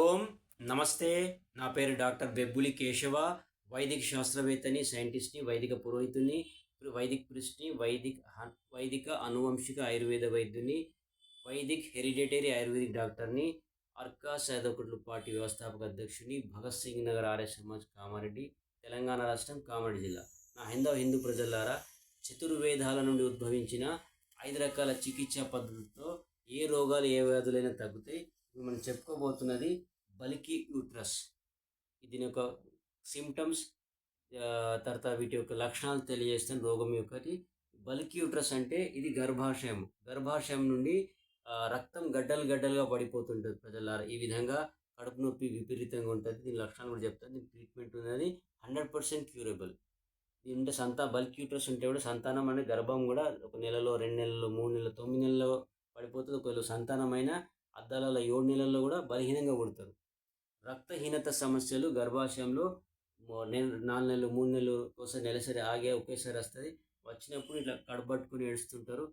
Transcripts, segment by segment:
ఓం నమస్తే. నా పేరు డాక్టర్ బెబ్బులి కేశవ. వైదిక శాస్త్రవేత్తని సైంటిస్ట్ని వైదిక పురోహితుని వైదిక్ పురుషుని వైదిక్ వైదిక అనువంశిక ఆయుర్వేద వైద్యుని వైదిక్ హెరిడేటరీ ఆయుర్వేదిక్ డాక్టర్ని అర్కా సైదకుట్ల పార్టీ వ్యవస్థాపక అధ్యక్షుని భగత్ సింగ్ నగర్ ఆర్య సమాజ్ కామారెడ్డి తెలంగాణ రాష్ట్రం కామారెడ్డి జిల్లా. నా హిందూ హిందూ ప్రజలారా చతుర్వేదాల నుండి ఉద్భవించిన ఐదు రకాల చికిత్సా పద్ధతులతో ఏ రోగాలు ఏ వ్యాధులైనా తగ్గుతాయి. మనం చెప్పుకోబోతున్నది బలికి యూట్రస్. దీని యొక్క సిమ్టమ్స్ తర్వాత వీటి యొక్క లక్షణాలు తెలియజేస్తున్న రోగం యొక్కటి బలికి యూట్రస్ అంటే ఇది గర్భాశయం. గర్భాశయం నుండి రక్తం గడ్డలు గడ్డలుగా పడిపోతుంటుంది ప్రజలారా. ఈ విధంగా కడుపు నొప్పి విపరీతంగా ఉంటుంది. దీని లక్షణాలు కూడా చెప్తాను. దీని ట్రీట్మెంట్ ఉన్నది హండ్రెడ్ పర్సెంట్ క్యూరబుల్ దీంట్లో సంతా బల్క్ యూట్రస్ ఉంటే కూడా సంతానం అనే గర్భం కూడా ఒక నెలలో రెండు నెలల్లో మూడు నెలలు తొమ్మిది నెలల్లో పడిపోతుంది. ఒకవేళ సంతానమైన అద్దాలలో ఏడు నెలల్లో కూడా బలహీనంగా పుడతారు రక్తహీనత సమస్యలు గర్భాశయంలో నాలుగు నెలలు మూడు నెలలు కోసం నెలసరి ఆగే ఒకేసారి వస్తుంది. వచ్చినప్పుడు ఇట్లా కడబట్టుకుని ఏడుస్తుంటారు.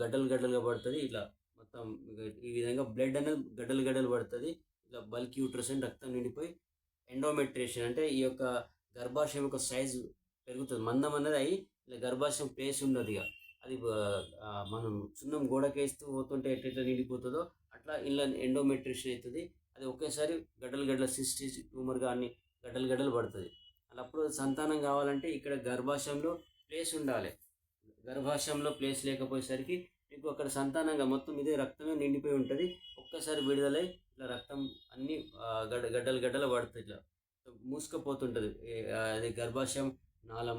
గడ్డలు గడ్డలుగా పడుతుంది. ఇట్లా మొత్తం ఈ విధంగా బ్లడ్ అనేది గడ్డలు గడ్డలు పడుతుంది. ఇట్లా బల్క్ యూట్రస్ అని రక్తం నిండిపోయి ఎండోమెట్రేషన్ అంటే ఈ యొక్క గర్భాశయం యొక్క సైజు పెరుగుతుంది. మందం అనేది అయ్యి ఇలా గర్భాశయం ప్లేస్ ఉండదు ఇక. అది మనం సున్నం గోడకేస్తూ పోతుంటే ఎట్లా నిండిపోతుందో అట్లా ఇలా ఎండోమెట్రేషన్ అవుతుంది. అది ఒకేసారి గడ్డలు గడ్డల సిస్టీ ట్యూమర్గా కానీ గడ్డలు గడ్డలు పడుతుంది. అలా అప్పుడు సంతానం కావాలంటే ఇక్కడ గర్భాశయంలో ప్లేస్ ఉండాలి. గర్భాశయంలో ప్లేస్ లేకపోయేసరికి మీకు అక్కడ సంతానంగా మొత్తం ఇదే రక్తమే నిండిపోయి ఉంటుంది. ఒక్కసారి విడుదలై ఇట్లా రక్తం అన్ని గడ్డ గడ్డలు గడ్డలు పడుతుంది ఇట్లా. మూసుకపోతుంటుంది. అది గర్భాశయం నాళం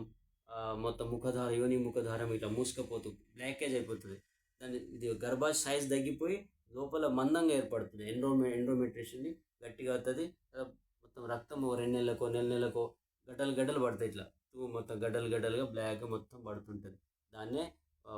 మొత్తం ముఖధార యోని ముఖధారం ఇట్లా మూసుకపోతూ బ్లాకేజ్ అయిపోతుంది. దాని ఇది గర్భాశయ సైజ్ తగ్గిపోయి లోపల మందంగా ఏర్పడుతుంది. ఎండ్రోమె ఎండోమెట్రేషన్ గట్టిగా అవుతుంది మొత్తం రక్తం ఒక రెండు నెలలకో నెల నెలకో గడ్డలు గడ్డలు పడతాయి ఇట్లా. తూ మొత్తం గడ్డలు గడ్డలుగా బ్లాక్గా మొత్తం పడుతుంటుంది. దాన్నే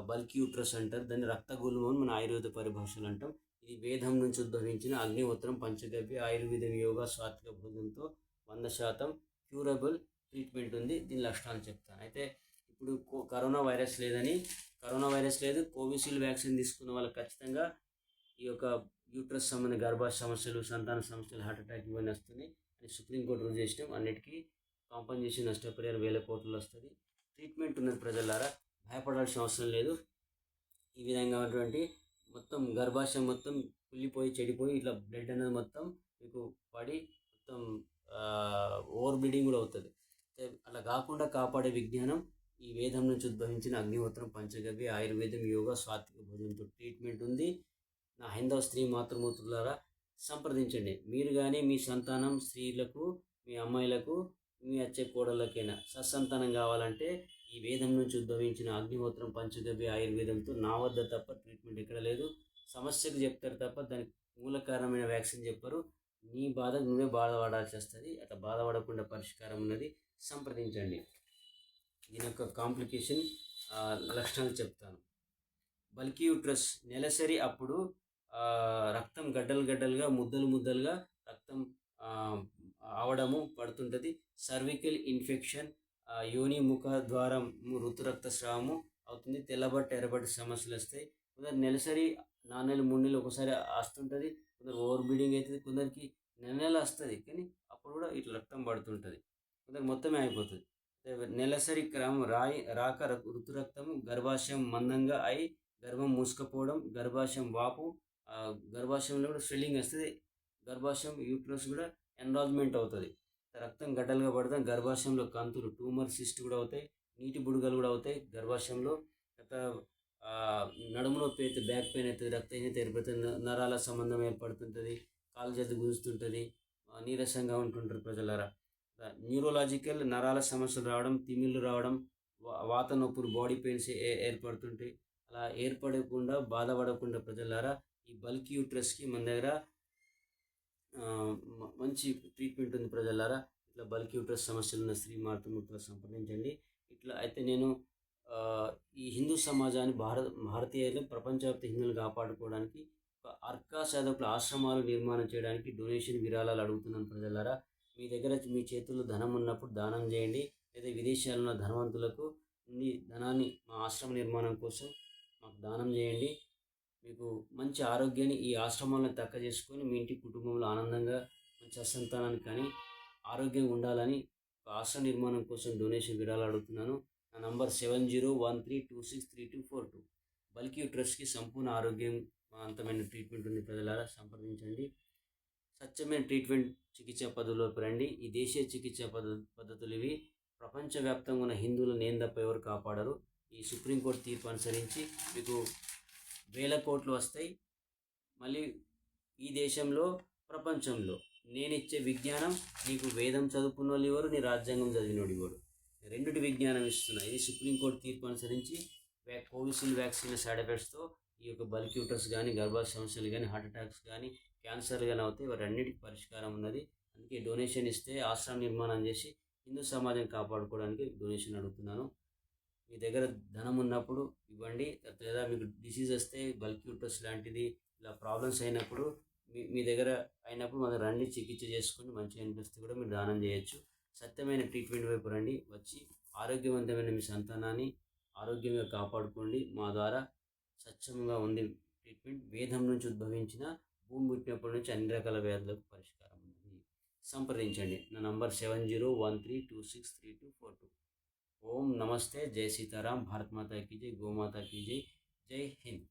బల్కి యూట్రస్ అంటారు. దాన్ని రక్తగుల్మం అని మన ఆయుర్వేద పరిభాషలు అంటాం. ఇది వేదం నుంచి ఉద్భవించిన అగ్నిహోత్రం పంచగవ్య ఆయుర్వేదం యోగా సాత్విక భోజనంతో వంద శాతం క్యూరబుల్ ట్రీట్మెంట్ ఉంది. దీని లక్షణాలు చెప్తాను. అయితే ఇప్పుడు కరోనా వైరస్ లేదని కరోనా వైరస్ లేదు. కోవిషీల్డ్ వ్యాక్సిన్ తీసుకున్న వాళ్ళకి ఖచ్చితంగా ఈ యొక్క యూట్రస్ సంబంధ గర్భాశయ సమస్యలు సంతాన సమస్యలు హార్ట్ అటాక్ ఇవన్నీ వస్తున్నాయి. అని సుప్రీంకోర్టు రూల్ చేసినాం. అన్నిటికీ కాంపన్సేషన్ నష్టపరిహారం వేల కోట్లు వస్తుంది. ట్రీట్మెంట్ ఉన్నది ప్రజలారా. భయపడాల్సిన అవసరం లేదు. ఈ విధంగా ఉన్నటువంటి మొత్తం గర్భాశయం మొత్తం కుళ్ళిపోయి చెడిపోయి ఇట్లా బ్లడ్ అనేది మొత్తం మీకు పడి మొత్తం ఓవర్ బ్లీడింగ్ కూడా అవుతుంది. అలా కాకుండా కాపాడే విజ్ఞానం ఈ వేదం నుంచి ఉద్భవించిన అగ్నిహోత్రం పంచగవ్య ఆయుర్వేదం యోగా స్వాత్విక భోజనంతో ట్రీట్మెంట్ ఉంది. నా హైందవ స్త్రీ మాతృమూర్తులారా సంప్రదించండి. మీరు కానీ మీ సంతానం స్త్రీలకు మీ అమ్మాయిలకు మీ అచ్చే కోడళ్ళకైనా సత్సంతానం కావాలంటే ఈ వేదం నుంచి ఉద్భవించిన అగ్నిహోత్రం పంచగవ్య ఆయుర్వేదంతో నా వద్ద తప్ప ట్రీట్మెంట్ ఎక్కడ లేదు. సమస్యకు చెప్తారు తప్ప దానికి మూల కారణమైన వ్యాక్సిన్ చెప్పరు. నీ బాధ నువ్వే బాధపడాల్సి వస్తుంది. అట్లా బాధపడకుండా పరిష్కారం ఉన్నది. సంప్రదించండి. దీని యొక్క కాంప్లికేషన్ లక్షణాలు చెప్తాను. బల్కీ యూట్రస్ నెలసరి అప్పుడు రక్తం గడ్డలు గడ్డలుగా ముద్దలు ముద్దలుగా రక్తం అవడము పడుతుంటుంది. సర్వికల్ ఇన్ఫెక్షన్ యోని ముఖ ద్వారం ఋతు రక్తస్రావము అవుతుంది. తెల్లబట్ట ఎర్రబట్టి సమస్యలు వస్తాయి. కొందరు నెలసరి నాలుగు నెలలు మూడు నెలలు ఒకసారి వస్తుంటుంది కొందరు ఓవర్ బ్లీడింగ్ అవుతుంది. కొందరికి నెల నెల వస్తుంది. కానీ అప్పుడు కూడా ఇట్లా రక్తం పడుతుంటుంది. కొందరు మొత్తమే అయిపోతుంది. నెలసరి క్రమం రాయి రాక ర- ఋతు గర్భాశయం మందంగా అయి గర్భం మూసుకపోవడం గర్భాశయం వాపు గర్భాశయంలో కూడా స్వెల్లింగ్ వస్తుంది. గర్భాశయం యూట్రస్ కూడా ఎన్రాజ్మెంట్ అవుతుంది. రక్తం గడ్డలుగా పడతాం గర్భాశయంలో కంతులు ట్యూమర్ సిస్ట్ కూడా అవుతాయి. నీటి బుడగలు కూడా అవుతాయి. గర్భాశయంలో తర్వాత నడుము నొప్పి అయితే బ్యాక్ పెయిన్ అవుతుంది రక్తహీనత ఏర్పడుతుంది నరాల సంబంధం ఏర్పడుతుంటుంది కాలు చేతి గుంజుతుంటుంది నీరసంగా ఉంటుంటారు ప్రజలారా. న్యూరోలాజికల్ నరాల సమస్యలు రావడం తిమిళ్ళు రావడం వాత నొప్పులు బాడీ పెయిన్స్ ఏ- ఏర్పడుతుంటాయి. అలా ఏర్పడకుండా బాధపడకుండా ప్రజలారా ఈ బల్క్ యూట్రస్కి మన దగ్గర మంచి ట్రీట్మెంట్ ఉంది ప్రజలారా. ఇట్లా బల్క్ యూట్రస్ సమస్యలు ఉన్న స్త్రీ మాతృమూర్తులు సంప్రదించండి. ఇట్లా అయితే నేను ఈ హిందూ సమాజాన్ని భారత భారతీయులు ప్రపంచవ్యాప్త హిందువులు కాపాడుకోవడానికి ఒక అర్కా సాధకుల ఆశ్రమాలు నిర్మాణం చేయడానికి డొనేషన్ విరాళాలు అడుగుతున్నాను ప్రజలారా. మీ దగ్గర మీ చేతుల్లో ధనం ఉన్నప్పుడు దానం చేయండి. లేదా విదేశాల్లో ఉన్న ధనవంతులకు నుండి ధనాన్ని మా ఆశ్రమ నిర్మాణం కోసం మాకు దానం చేయండి. మీకు మంచి ఆరోగ్యాన్ని ఈ ఆశ్రమాలను తక్క చేసుకొని మీ ఇంటి కుటుంబంలో ఆనందంగా మంచి అసంతానాన్ని కానీ ఆరోగ్యంగా ఉండాలని ఆశ్రమ నిర్మాణం కోసం డొనేషన్ విరాళాలు అడుగుతున్నాను. నా number seven zero one three two six three two four two. Balki ట్రస్ట్కి సంపూర్ణ ఆరోగ్యం అంతమైన ట్రీట్మెంట్ ఉంది ప్రజలారా సంప్రదించండి. స్వచ్ఛమైన ట్రీట్మెంట్ చికిత్సా పద్ధతుల్లోకి రండి. ఈ దేశీయ చికిత్సా పద్ధ పద్ధతులు ఇవి. ప్రపంచవ్యాప్తంగా ఉన్న హిందువుల నేను తప్ప ఎవరు కాపాడరు. ఈ సుప్రీంకోర్టు తీర్పు అనుసరించి మీకు వేల కోట్లు వస్తాయి. మళ్ళీ ఈ దేశంలో ప్రపంచంలో నేను ఇచ్చే విజ్ఞానం నీకు వేదం చదువుకున్న వాళ్ళు ఎవరు నీ రాజ్యాంగం చదివినోడు ఎవరు? రెండుటి విజ్ఞానం ఇస్తున్నా. ఇది సుప్రీంకోర్టు తీర్పు అనుసరించి కోవిషీల్డ్ వ్యాక్సిన్ సైడ్ ఎఫెక్ట్స్తో ఈ యొక్క బల్క్యూటర్స్ కానీ గర్భ సమస్యలు కానీ హార్ట్ అటాక్స్ కానీ క్యాన్సర్ కానీ అవుతాయి. వాటి పరిష్కారం ఉన్నది. అందుకే డొనేషన్ ఇస్తే ఆశ్రమ నిర్మాణం చేసి హిందూ సమాజం కాపాడుకోవడానికి డొనేషన్ అడుగుతున్నాను. మీ దగ్గర ధనం ఉన్నప్పుడు ఇవ్వండి. లేదా మీకు డిసీజ్ వస్తే బల్క్ యూటర్స్ లాంటిది ఇలా ప్రాబ్లమ్స్ అయినప్పుడు మీ మీ దగ్గర అయినప్పుడు మనం రండి చికిత్స చేసుకుని మంచిగా అనిపిస్తే కూడా మీరు దానం చేయొచ్చు. సత్యమైన ట్రీట్మెంట్ వైపు రండి. వచ్చి ఆరోగ్యవంతమైన మీ సంతానాన్ని ఆరోగ్యంగా కాపాడుకోండి. మా ద్వారా స్వచ్ఛంగా ఉంది ట్రీట్మెంట్ వేదం నుంచి ఉద్భవించిన భూమి పుట్టినప్పటి నుంచి అన్ని రకాల వ్యాధులకు పరిష్కారం ఉంది. సంప్రదించండి. నా number seven zero one three two six three two four two Om नमस्ते जय सीताराम भारत माता की जय गौ माता की जय जय हिंद।